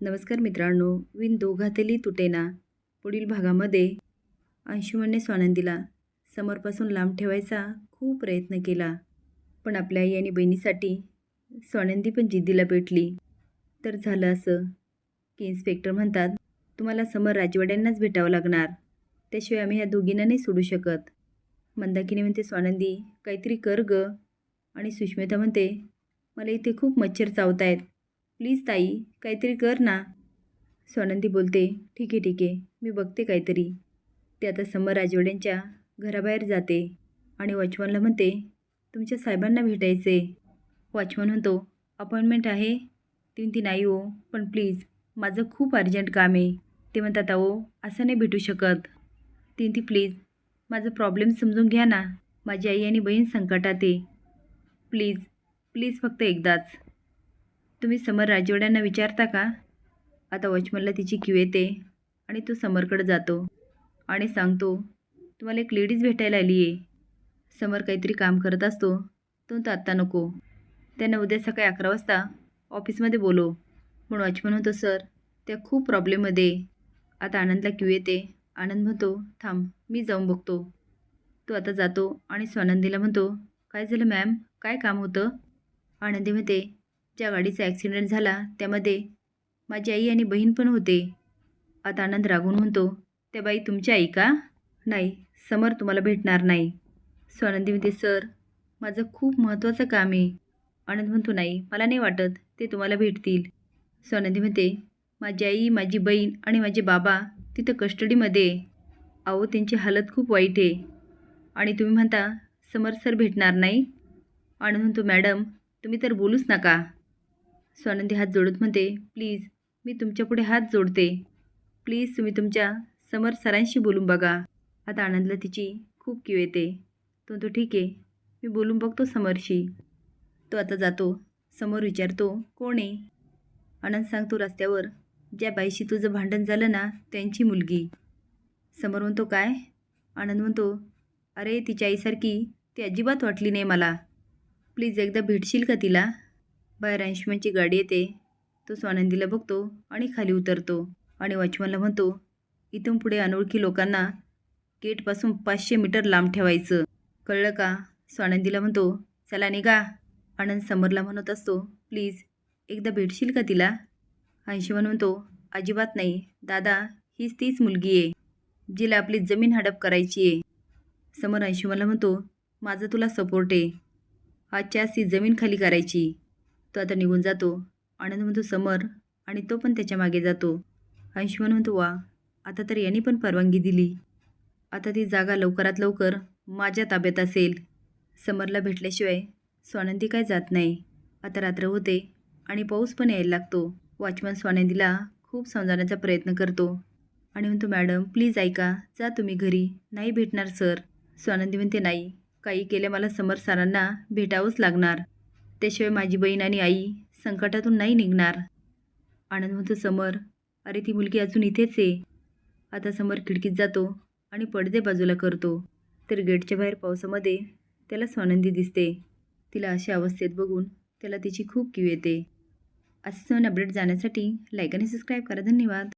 नमस्कार मित्रांनो विन दोघातली तुटेना. पुढील भागामध्ये अंशुमनने स्वानंदीला समोरपासून लांब ठेवायचा खूप प्रयत्न केला पण आपल्या आई आणि बहिणीसाठी स्वानंदी पण जिद्दीला पेटली. तर झालं असं की इन्स्पेक्टर म्हणतात तुम्हाला समर राजवाड्यांनाच भेटावं लागणार. त्याशिवाय आम्ही ह्या दोघींना नाही सोडू शकत. मंदाकिनी म्हणते स्वानंदी काहीतरी कर ग. आणि सुष्मिता म्हणते मला इथे खूप मच्छर चावत आहेत प्लीज ताई काहीतरी कर ना. स्वानंदी बोलते ठीक आहे ठीक आहे मी बघते काहीतरी. ते आता समर राजवड्यांच्या घराबाहेर जाते आणि वॉचमनला म्हणते तुमच्या साहेबांना भेटायचे वॉचमन म्हणतो अपॉइंटमेंट आहे? ती नाही हो पण प्लीज माझं खूप अर्जंट काम आहे. ते म्हणतात अहो असं नाही भेटू शकत. तीन ती प्लीज माझं प्रॉब्लेम समजून घ्या ना. माझी आई आणि बहीण संकटात आहे. प्लीज प्लीज फक्त एकदाच. तुम्ही समर राजवड्यांना विचारता का? आता वॉचमनला तिची क्यू येते आणि तो समरकडे जातो आणि सांगतो तुम्हाला एक लेडीज भेटायला आली आहे. समर काहीतरी काम करत असतो तो तर आत्ता नको. त्यांना उद्या सकाळी अकरा वाजता ऑफिसमध्ये बोलो म्हणून वॉचमन म्हणतो सर त्या खूप प्रॉब्लेममध्ये आता आनंदला क्यू येते. आनंद म्हणतो थांब मी जाऊन बघतो. तो आता जातो आणि स्वानंदीला म्हणतो काय झालं मॅम? काय काम होतं? आनंदी म्हणते ज्या गाडीचा ॲक्सिडेंट झाला. त्यामध्ये माझी आई आणि बहीण पण होते. आता आनंद रागून म्हणतो त्या बाई तुमची आई का? नाही समर तुम्हाला भेटणार नाही. स्वानंदी म्हणते सर माझं खूप महत्त्वाचं काम आहे. आनंद म्हणतो नाही मला नाही वाटत ते तुम्हाला भेटतील. स्वानंदी म्हणते माझी आई माझी बहीण आणि माझे बाबा तिथं कस्टडीमध्ये आहो. अहो त्यांची हालत खूप वाईट आहे. आणि तुम्ही म्हणता समर सर भेटणार नाही? आनंद म्हणतो मॅडम तुम्ही तर बोलूच नका. स्वानंदी हात जोडत म्हणते प्लीज मी तुमच्यापुढे हात जोडते. प्लीज तुम्ही तुमच्या समर सरांशी बोलून बघा. आता आनंदला तिची खूप किव येते. तो तो ठीक आहे मी बोलून बघतो समरशी. तो आता जातो. समोर विचारतो कोण आहे? आनंद सांगतो रस्त्यावर. ज्या बाईशी तुझं भांडण झालं ना त्यांची मुलगी. समोर म्हणतो काय? आनंद म्हणतो अरे तिच्या आईसारखी ती अजिबात वाटली नाही मला. प्लीज एकदा भेटशील का तिला? बाहेर अंशुमनची म्हणजे गाडी येते. तो स्वानंदीला बघतो आणि खाली उतरतो आणि वॉचमनला म्हणतो इथून पुढे अनोळखी लोकांना गेटपासून पाचशे मीटर लांब ठेवायचं. कळलं का? स्वानंदीला म्हणतो चला निघा. आनंद समरला म्हणत असतो प्लीज एकदा भेटशील का तिला? अंशुमन म्हणतो अजिबात नाही. दादा हीच तीच मुलगी आहे जिला आपली जमीन हडप करायची आहे. समर अंशुमनला म्हणतो माझा तुला सपोर्ट आहे. आजच्या सी जमीन खाली करायची. तो आता निघून जातो. आनंद म्हणतो समर. आणि तो पण त्याच्यामागे जातो. अंशुमन म्हणतो वा आता तर यांनी पण परवानगी दिली. आता ती जागा लवकरात लवकर माझ्या ताब्यात असेल. समरला भेटल्याशिवाय स्वानंदी काय जात नाही. आता रात्र होते आणि पाऊस पण यायला लागतो. वॉचमन स्वानंदीला खूप समजावण्याचा प्रयत्न करतो. आणि म्हणतो मॅडम प्लीज ऐका जा तुम्ही घरी. नाही भेटणार सर. स्वानंदी म्हणते नाही. काही केल्या मला समर सरांना भेटावंच लागणार. त्याशिवाय माझी बहीण आणि आई संकटातून नाही निघणार. आनंद म्हणतो समर अरे ती मुलगी अजून इथेच आहे. आता समर खिडकीत जातो आणि पडदे बाजूला करतो. तर गेटच्या बाहेर पावसामध्ये त्याला स्वानंदी दिसते. तिला अशा अवस्थेत बघून त्याला तिची खूप किव येते. असे सण अपडेट जाण्यासाठी लाईक आणि सबस्क्राईब करा. धन्यवाद.